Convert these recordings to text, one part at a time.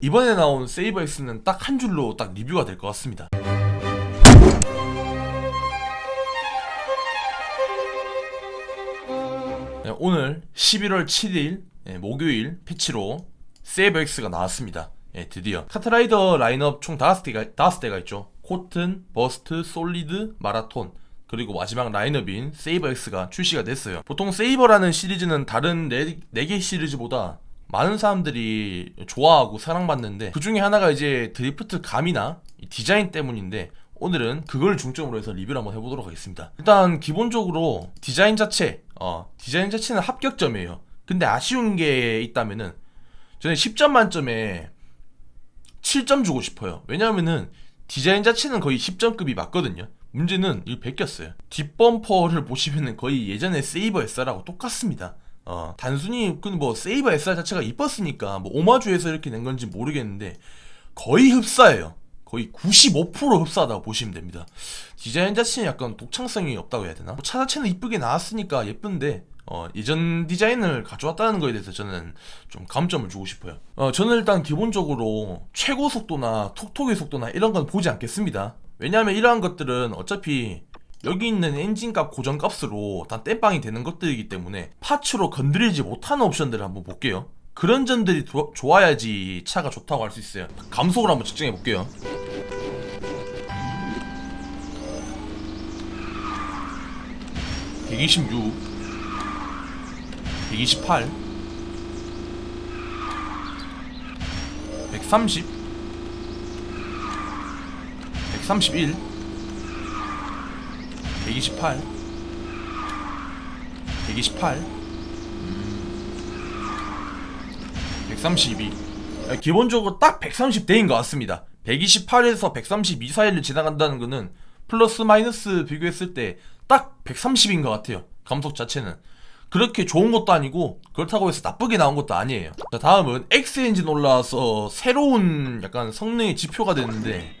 이번에 나온 세이버 X는 딱 한 줄로 딱 리뷰가 될 것 같습니다. 네, 오늘 11월 7일 예, 목요일 패치로 세이버 X가 나왔습니다. 예, 드디어 카트라이더 라인업 총 5대가, 5대가 있죠. 코튼, 버스트, 솔리드, 마라톤 그리고 마지막 라인업인 세이버 X가 출시가 됐어요. 보통 세이버라는 시리즈는 다른 4개 시리즈보다 많은 사람들이 좋아하고 사랑받는데 그 중에 하나가 이제 드리프트 감이나 이 디자인 때문인데 오늘은 그걸 중점으로 해서 리뷰를 한번 해보도록 하겠습니다. 일단 기본적으로 디자인 자체, 어, 디자인 자체는 합격점이에요. 근데 아쉬운 게 있다면은 저는 10점 만점에 7점 주고 싶어요. 왜냐하면은 디자인 자체는 거의 10점급이 맞거든요. 문제는 이 베꼈어요. 뒷범퍼를 보시면은 거의 예전에 세이버 SR하고 똑같습니다. 어, 단순히 그뭐 세이버 SR 자체가 이뻤으니까 뭐 오마주에서 이렇게 낸 건지 모르겠는데 거의 흡사해요. 거의 95% 흡사하다고 보시면 됩니다. 디자인 자체는 약간 독창성이 없다고 해야 되나? 뭐차 자체는 이쁘게 나왔으니까 예쁜데 어, 예전 디자인을 가져왔다는 거에 대해서 저는 좀 감점을 주고 싶어요. 어, 저는 일단 기본적으로 최고 속도나 톡톡의 속도나 이런 건 보지 않겠습니다. 왜냐하면 이러한 것들은 어차피 여기 있는 엔진값 고정값으로 다 땜빵이 되는 것들이기 때문에 파츠로 건드리지 못하는 옵션들을 한번 볼게요. 그런 점들이 도- 좋아야지 차가 좋다고 할 수 있어요. 감속을 한번 측정해 볼게요. (126) (128) (130) (131) 128 128 132 아, 기본적으로 딱 130대인 것 같습니다. 128에서 132 사이를 지나간다는 거는 플러스 마이너스 비교했을 때 딱 130인 것 같아요. 감속 자체는. 그렇게 좋은 것도 아니고 그렇다고 해서 나쁘게 나온 것도 아니에요. 자 다음은 X 엔진 올라와서 새로운 약간 성능의 지표가 됐는데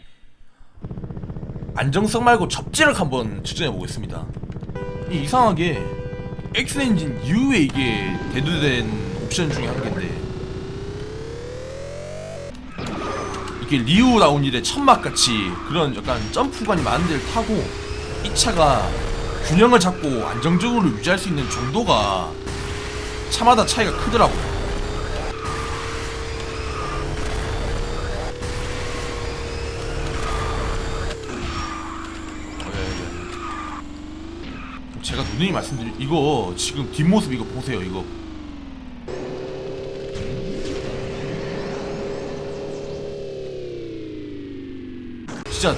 안정성 말고 접지력 한번 측정해 보겠습니다. 이 이상하게 X 엔진 이후에 이게 대두된 옵션 중에 한 개인데 이게 리우 라운일의 천막 같이 그런 약간 점프 구간이 많은 데를 타고 이 차가 균형을 잡고 안정적으로 유지할 수 있는 정도가 차마다 차이가 크더라고요. 누누이 말씀드린 이거 지금 뒷모습 이거 보세요 이거. 진짜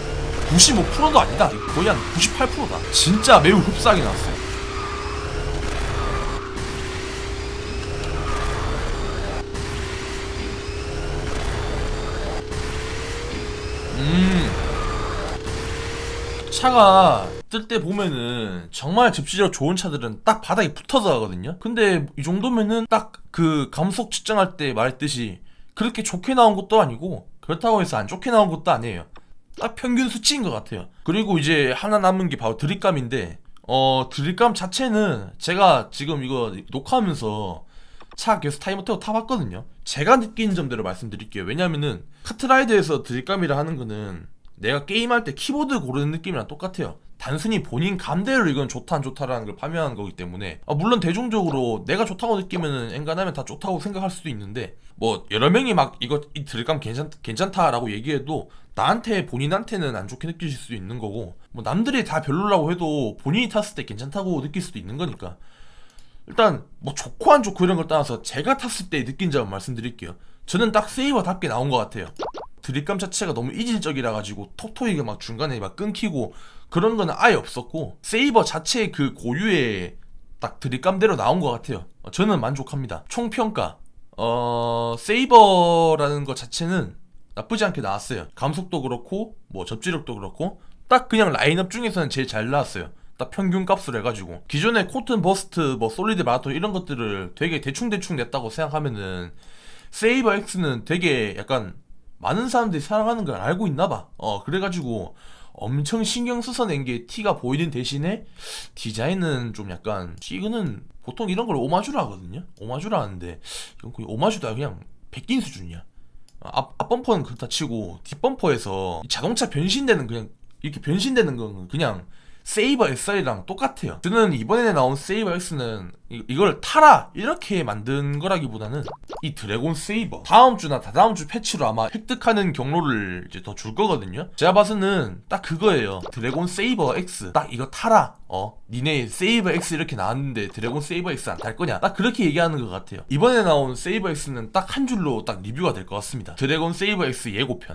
95%도 아니다. 거의 한 98%다. 진짜 매우 흡사하게 나왔어요. 음. 차가 뜰 때 보면은 정말 접시력 좋은 차들은 딱 바닥에 붙어서 가거든요. 근데 이 정도면은 딱 그 감속 측정할 때 말했듯이 그렇게 좋게 나온 것도 아니고 그렇다고 해서 안 좋게 나온 것도 아니에요. 딱 평균 수치인 것 같아요. 그리고 이제 하나 남은 게 바로 드립감인데 어 드립감 자체는 제가 지금 이거 녹화하면서 차 계속 타이머 태워 타봤거든요. 제가 느낀 점대로 말씀드릴게요. 왜냐면은 카트라이드에서 드립감이라 하는 거는 내가 게임할 때 키보드 고르는 느낌이랑 똑같아요. 단순히 본인 감대로 이건 좋다 안 좋다라는 걸 판명하는 거기 때문에 아, 물론 대중적으로 내가 좋다고 느끼면은 엔간하면 다 좋다고 생각할 수도 있는데 뭐 여러 명이 막 이거 이 드립감 괜찮 괜찮다라고 얘기해도 나한테 본인한테는 안 좋게 느끼실 수도 있는 거고 뭐 남들이 다 별로라고 해도 본인이 탔을 때 괜찮다고 느낄 수도 있는 거니까 일단 뭐 좋고 안 좋고 이런 걸 떠나서 제가 탔을 때 느낀 점 말씀드릴게요. 저는 딱 세이버답게 나온 것 같아요. 드립감 자체가 너무 이질적이라 가지고 톡톡이가 막 중간에 막 끊기고 그런 거는 아예 없었고 세이버 자체의 그 고유의 딱 드립감대로 나온 것 같아요. 어, 저는 만족합니다. 총평가 어 세이버라는 것 자체는 나쁘지 않게 나왔어요. 감속도 그렇고 뭐 접지력도 그렇고 딱 그냥 라인업 중에서는 제일 잘 나왔어요. 딱 평균 값을 해가지고 기존의 코튼 버스트 뭐 솔리드 마라톤 이런 것들을 되게 대충 대충 냈다고 생각하면은 세이버 X는 되게 약간 많은 사람들이 사랑하는 걸 알고 있나 봐. 어 그래가지고 엄청 신경 써서 낸 게 티가 보이는 대신에 디자인은 좀 약간 이거는 보통 이런 걸 오마주라 하거든요. 오마주라 하는데 이건 거의 오마주다 그냥 베낀 수준이야. 앞, 앞 범퍼는 그렇다 치고 뒷 범퍼에서 이 자동차 변신되는 그냥 이렇게 변신되는 건 그냥 세이버 SR이랑 똑같아요. 저는 이번에 나온 세이버 X는 이, 이걸 타라 이렇게 만든 거라기보다는 이 드래곤 세이버 다음 주나 다다음 주 패치로 아마 획득하는 경로를 이제 더 줄 거거든요. 제가 봐서는 딱 그거예요. 드래곤 세이버 X 딱 이거 타라. 어 니네 세이버 X 이렇게 나왔는데 드래곤 세이버 X 안 탈 거냐? 딱 그렇게 얘기하는 것 같아요. 이번에 나온 세이버 X는 딱 한 줄로 딱 리뷰가 될 것 같습니다. 드래곤 세이버 X 예고편.